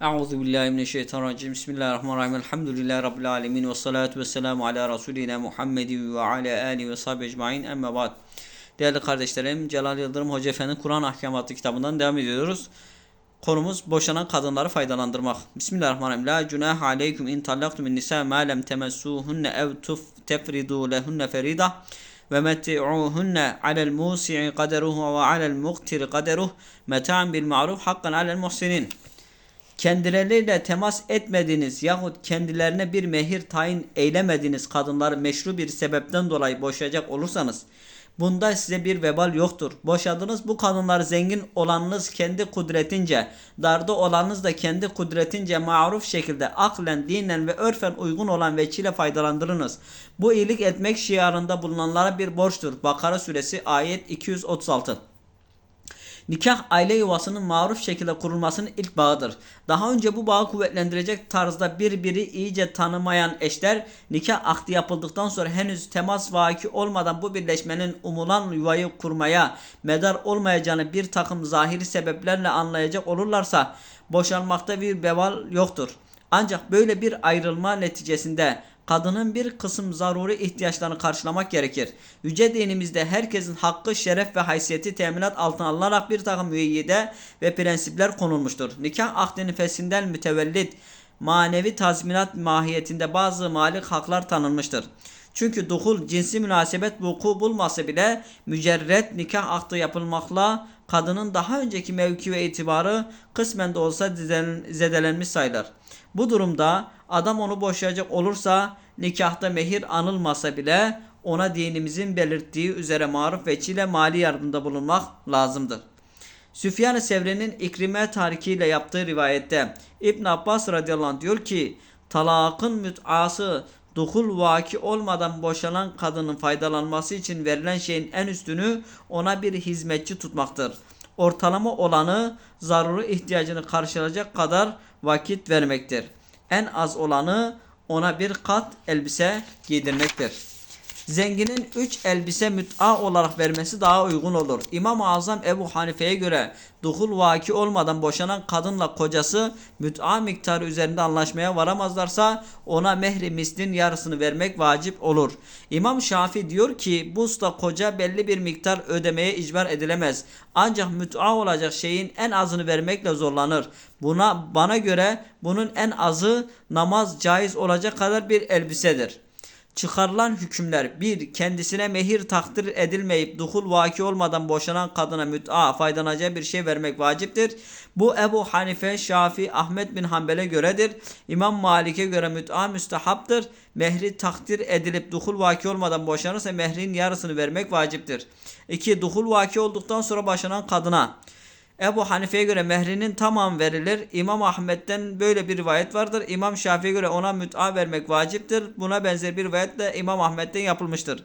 Euzu billahi mineşşeytanirracim. Bismillahirrahmanirrahim. Elhamdülillahi rabbil alamin ve salatu vesselamu ala rasulina Muhammedin ve ala alihi ve sahbihi ecmaîn. Amma ba'd. Değerli kardeşlerim, Celal Yıldırım Hoca Efendi Kur'an Ahkamatı kitabından devam ediyoruz. Konumuz boşanan kadınları faydalandırmak. Bismillahirrahmanirrahim. La cunaha aleykum in tallaqtumun nisa ma lem temessuhunne ev tuf tefridu lehunne ferida ve metti'uhunne alel musi'i kaderuhu ve alel muqtiri kaderuh meta'an bil ma'ruf hakkan alel muhsinin kendileriyle temas etmediğiniz yahut kendilerine bir mehir tayin eylemediğiniz kadınları meşru bir sebepten dolayı boşayacak olursanız bunda size bir vebal yoktur. Boşadınız bu kadınları zengin olanınız kendi kudretince, darda olanınız da kendi kudretince maruf şekilde aklen, dinen ve örfen uygun olan veçile faydalandırınız. Bu iyilik etmek şiarında bulunanlara bir borçtur. Bakara suresi ayet 236. Nikah aile yuvasının maruf şekilde kurulmasının ilk bağıdır. Daha önce bu bağı kuvvetlendirecek tarzda birbiri iyice tanımayan eşler nikah akdi yapıldıktan sonra henüz temas vaki olmadan bu birleşmenin umulan yuvayı kurmaya medar olmayacağını bir takım zahiri sebeplerle anlayacak olurlarsa boşanmakta bir beval yoktur. Ancak böyle bir ayrılma neticesinde kadının bir kısım zaruri ihtiyaçlarını karşılamak gerekir. Yüce dinimizde herkesin hakkı, şeref ve haysiyeti teminat altına alınarak bir takım müeyyide ve prensipler konulmuştur. Nikah akdinin fesinden mütevellit manevi tazminat mahiyetinde bazı malik haklar tanınmıştır. Çünkü duhul cinsi münasebet vuku bulmasa bile mücerret nikah akdı yapılmakla kadının daha önceki mevki ve itibarı kısmen de olsa zedelenmiş sayılır. Bu durumda adam onu boşayacak olursa nikahta mehir anılmasa bile ona dinimizin belirttiği üzere maruf veçile mali yardımda bulunmak lazımdır. Süfyan-ı Sevre'nin İkrime tarikiyle yaptığı rivayette İbn Abbas radıyallahu anh diyor ki talakın müt'ası duhul vaki olmadan boşanan kadının faydalanması için verilen şeyin en üstünü ona bir hizmetçi tutmaktır. Ortalama olanı zaruri ihtiyacını karşılayacak kadar vakit vermektir. En az olanı ona bir kat elbise giydirmektir. Zenginin 3 elbise müt'a olarak vermesi daha uygun olur. İmam-ı Azam Ebu Hanife'ye göre duhul vaki olmadan boşanan kadınla kocası müt'a miktarı üzerinde anlaşmaya varamazlarsa ona mehri mislin yarısını vermek vacip olur. İmam Şafi diyor ki bu usta koca belli bir miktar ödemeye icbar edilemez. Ancak müt'a olacak şeyin en azını vermekle zorlanır. Buna bana göre bunun en azı namaz caiz olacak kadar bir elbisedir çıkarılan hükümler bir Kendisine mehir takdir edilmeyip duhul vaki olmadan boşanan kadına müt'a faydalanacağı bir şey vermek vaciptir. Bu Ebu Hanife, Şafi, Ahmet bin Hanbel'e göredir. İmam Malik'e göre müt'a müstehaptır. Mehri takdir edilip duhul vaki olmadan boşanırsa mehrin yarısını vermek vaciptir. 2. Duhul vaki olduktan sonra boşanan kadına Ebu Hanife'ye göre mehrinin tamam verilir. İmam Ahmet'ten böyle bir rivayet vardır. İmam Şafii'ye göre ona müt'a vermek vaciptir. Buna benzer bir rivayet de İmam Ahmet'ten yapılmıştır.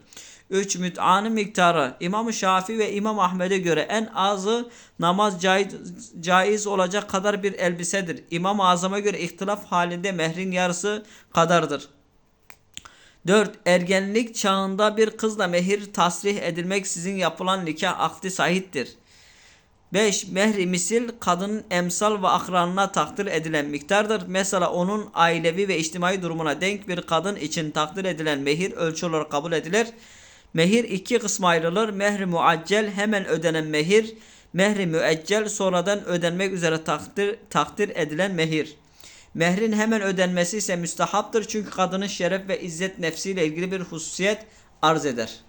3. Müt'anın miktarı İmam Şafii ve İmam Ahmet'e göre en azı namaz caiz, caiz olacak kadar bir elbisedir. İmam Azam'a göre ihtilaf halinde mehrin yarısı kadardır. 4. Ergenlik çağında bir kızla mehir tasrih edilmek sizin yapılan nikah akdi sahiptir. 5. Mehri misil kadının emsal ve akranına takdir edilen miktardır. Mesela onun ailevi ve içtimai durumuna denk bir kadın için takdir edilen mehir ölçü olarak kabul edilir. Mehir iki kısma ayrılır. Mehri muaccel hemen ödenen mehir. Mehri müeccel sonradan ödenmek üzere takdir, takdir edilen mehir. Mehrin hemen ödenmesi ise müstehaptır çünkü kadının şeref ve izzet nefsiyle ilgili bir hususiyet arz eder.